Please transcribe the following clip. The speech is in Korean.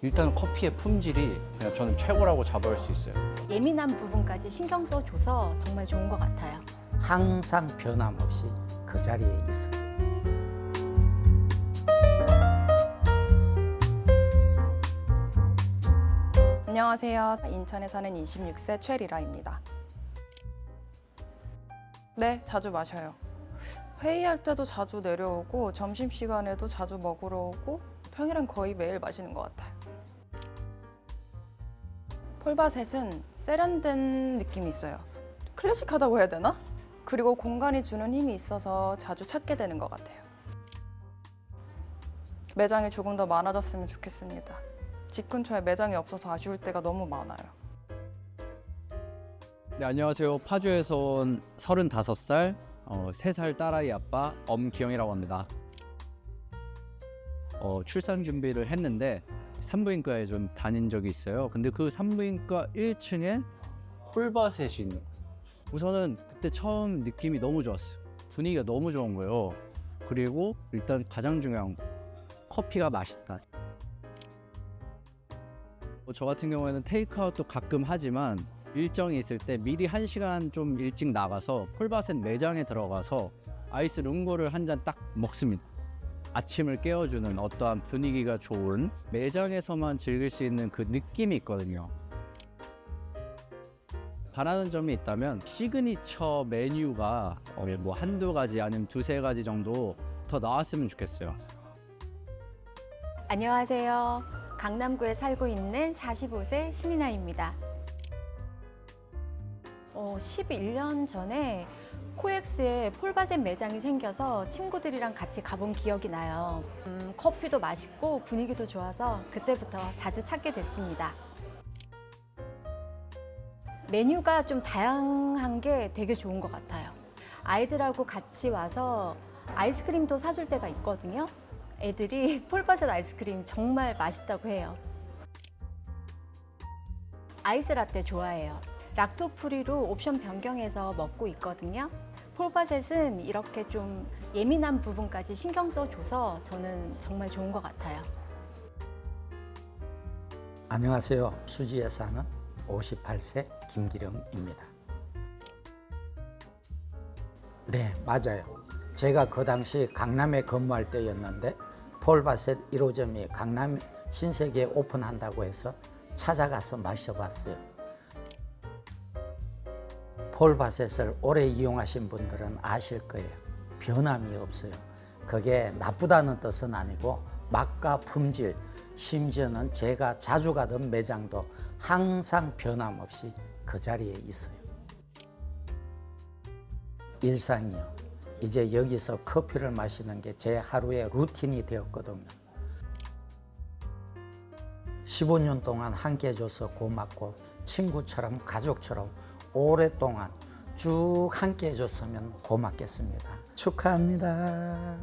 일단 커피의 품질이 그냥 저는 최고라고 잡아올 수 있어요. 예민한 부분까지 신경 써줘서 정말 좋은 것 같아요. 항상 변함없이 그 자리에 있어요. 안녕하세요. 인천에 사는 26세 최리라입니다. 네, 자주 마셔요. 회의할 때도 자주 내려오고 점심시간에도 자주 먹으러 오고 평일엔 거의 매일 마시는 것 같아요. 폴바셋은 세련된 느낌이 있어요. 클래식하다고 해야 되나? 그리고 공간이 주는 힘이 있어서 자주 찾게 되는 것 같아요. 매장이 조금 더 많아졌으면 좋겠습니다. 집 근처에 매장이 없어서 아쉬울 때가 너무 많아요. 네, 안녕하세요. 파주에서 온 35살, 어, 3살 딸아이 아빠 엄기영이라고 합니다. 어, 출산 준비를 했는데 산부인과에 좀 다닌 적이 있어요. 근데 그 산부인과 1층에 홀바셋이 있는 거예요. 우선은 그때 처음 느낌이 너무 좋았어요. 분위기가 너무 좋은 거예요. 그리고 일단 가장 중요한 거, 커피가 맛있다. 뭐저 같은 경우에는 테이크아웃도 가끔 하지만 일정이 있을 때 미리 한 시간 좀 일찍 나가서 폴바셋 매장에 들어가서 아이스 룽고를 한 잔 딱 먹습니다. 아침을 깨워주는 어떠한 분위기가 좋은 매장에서만 즐길 수 있는 그 느낌이 있거든요. 바라는 점이 있다면 시그니처 메뉴가 어, 뭐 한두 가지 아니면 두세 가지 정도 더 나왔으면 좋겠어요. 안녕하세요. 강남구에 살고 있는 45세 신이나입니다. 어, 11년 전에 코엑스에 폴바셋 매장이 생겨서 친구들이랑 같이 가본 기억이 나요. 음, 커피도 맛있고 분위기도 좋아서 그때부터 자주 찾게 됐습니다. 메뉴가 좀 다양한 게 되게 좋은 것 같아요. 아이들하고 같이 와서 아이스크림도 사줄 때가 있거든요. 애들이 폴바셋 아이스크림 정말 맛있다고 해요. 아이스 라떼 좋아해요. 락토프리로 옵션 변경해서 먹고 있거든요. 폴바셋은 이렇게 좀 예민한 부분까지 신경 써줘서 저는 정말 좋은 것 같아요. 안녕하세요. 수지에 사는 58세 김기령입니다. 네, 맞아요. 제가 그 당시 강남에 근무할 때였는데 폴바셋 1호점이 강남 신세계에 오픈한다고 해서 찾아가서 마셔봤어요. 폴 바셋을 오래 이용하신 분들은 아실 거예요. 변함이 없어요. 그게 나쁘다는 뜻은 아니고 맛과 품질, 심지어는 제가 자주 가던 매장도 항상 변함없이 그 자리에 있어요. 일상이요. 이제 여기서 커피를 마시는 게 제 하루의 루틴이 되었거든요. 15년 동안 함께 해줘서 고맙고 친구처럼 가족처럼 오랫동안 쭉 함께 해줬으면 고맙겠습니다. 축하합니다.